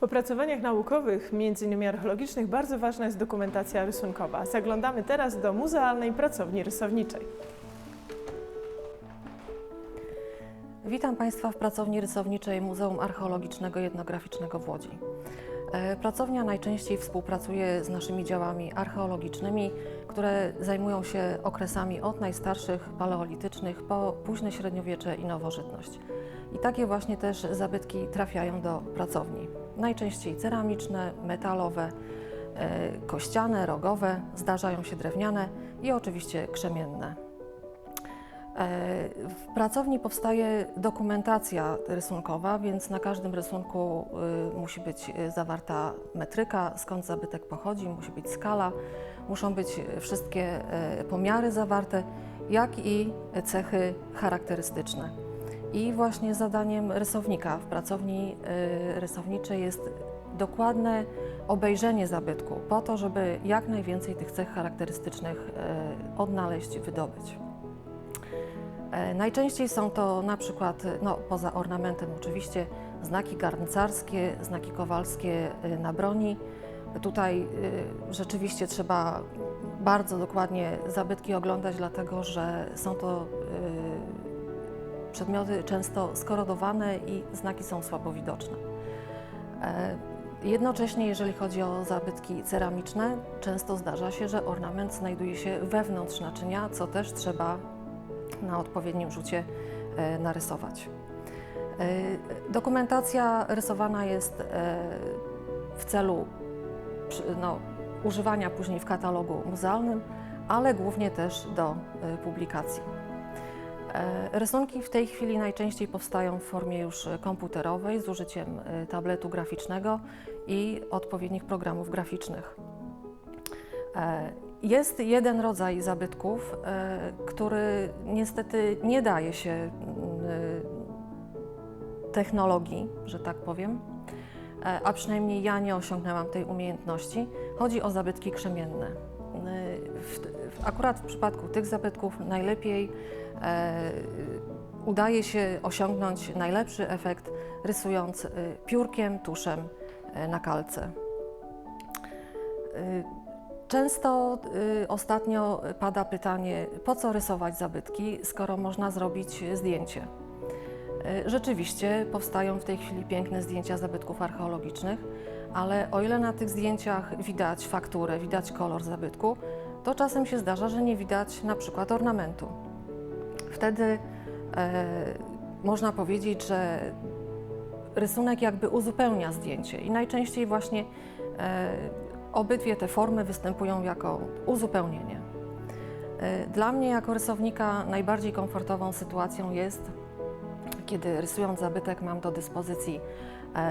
W opracowaniach naukowych, m.in. archeologicznych, bardzo ważna jest dokumentacja rysunkowa. Zaglądamy teraz do Muzealnej Pracowni Rysowniczej. Witam Państwa w pracowni rysowniczej Muzeum Archeologicznego i Etnograficznego w Łodzi. E, Pracownia najczęściej współpracuje z naszymi działami archeologicznymi, które zajmują się okresami od najstarszych paleolitycznych po późne średniowiecze i nowożytność. I takie właśnie też zabytki trafiają do pracowni. Najczęściej ceramiczne, metalowe, e, kościane, rogowe, zdarzają się drewniane i oczywiście krzemienne. E, W pracowni powstaje dokumentacja rysunkowa, więc na każdym rysunku y, musi być zawarta metryka, skąd zabytek pochodzi, musi być skala, muszą być wszystkie pomiary zawarte, jak i cechy charakterystyczne. I właśnie zadaniem rysownika w pracowni y, rysowniczej jest dokładne obejrzenie zabytku, po to, żeby jak najwięcej tych cech charakterystycznych y, odnaleźć, wydobyć. E, Najczęściej są to na przykład, no, poza ornamentem oczywiście, znaki garncarskie, znaki kowalskie y, na broni. Tutaj y, rzeczywiście trzeba bardzo dokładnie zabytki oglądać, dlatego że są to y, przedmioty często skorodowane i znaki są słabo widoczne. E, Jednocześnie, jeżeli chodzi o zabytki ceramiczne, często zdarza się, że ornament znajduje się wewnątrz naczynia, co też trzeba na odpowiednim rzucie e, narysować. E, Dokumentacja rysowana jest w celu no, używania później w katalogu muzealnym, ale głównie też do publikacji. E, Rysunki w tej chwili najczęściej powstają w formie już komputerowej z użyciem e, tabletu graficznego i odpowiednich programów graficznych. E, Jest jeden rodzaj zabytków, który niestety nie daje się technologii, że tak powiem, a przynajmniej ja nie osiągnęłam tej umiejętności. Chodzi o zabytki krzemienne. E, W, akurat w przypadku tych zabytków najlepiej e, udaje się osiągnąć najlepszy efekt rysując e, piórkiem, tuszem e, na kalce. E, Często y, ostatnio pada pytanie, po co rysować zabytki, skoro można zrobić zdjęcie. Y, Rzeczywiście powstają w tej chwili piękne zdjęcia zabytków archeologicznych, ale o ile na tych zdjęciach widać fakturę, widać kolor zabytku, to czasem się zdarza, że nie widać na przykład ornamentu. Wtedy e, można powiedzieć, że rysunek jakby uzupełnia zdjęcie i najczęściej właśnie e, obydwie te formy występują jako uzupełnienie. E, Dla mnie jako rysownika najbardziej komfortową sytuacją jest, kiedy rysując zabytek mam do dyspozycji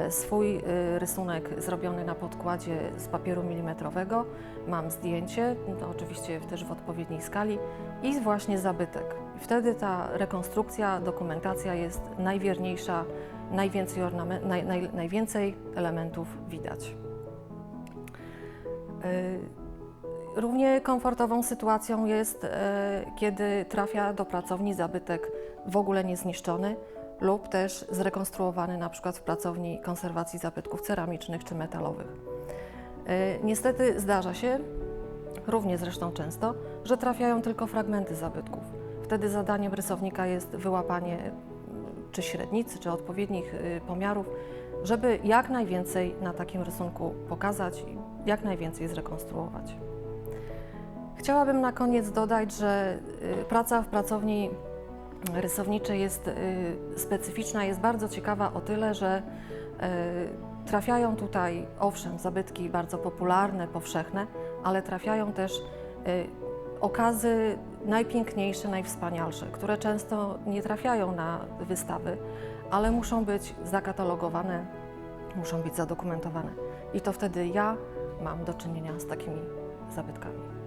swój e, rysunek zrobiony na podkładzie z papieru milimetrowego, mam zdjęcie, oczywiście też w odpowiedniej skali i właśnie zabytek. Wtedy ta rekonstrukcja, dokumentacja jest najwierniejsza, najwięcej, naj, naj, najwięcej elementów widać. Y, Równie komfortową sytuacją jest, e, kiedy trafia do pracowni zabytek w ogóle niezniszczony lub też zrekonstruowany na przykład w pracowni konserwacji zabytków ceramicznych czy metalowych. E, Niestety zdarza się, równie zresztą często, że trafiają tylko fragmenty zabytków. Wtedy zadaniem rysownika jest wyłapanie mm, czy średnicy, czy odpowiednich y, pomiarów, żeby jak najwięcej na takim rysunku pokazać i jak najwięcej zrekonstruować. Chciałabym na koniec dodać, że y, praca w pracowni rysowniczej jest y, specyficzna, jest bardzo ciekawa o tyle, że y, trafiają tutaj, owszem, zabytki bardzo popularne, powszechne, ale trafiają też y, okazy najpiękniejsze, najwspanialsze, które często nie trafiają na wystawy, ale muszą być zakatalogowane, muszą być zadokumentowane. I to wtedy ja mam do czynienia z takimi zabytkami.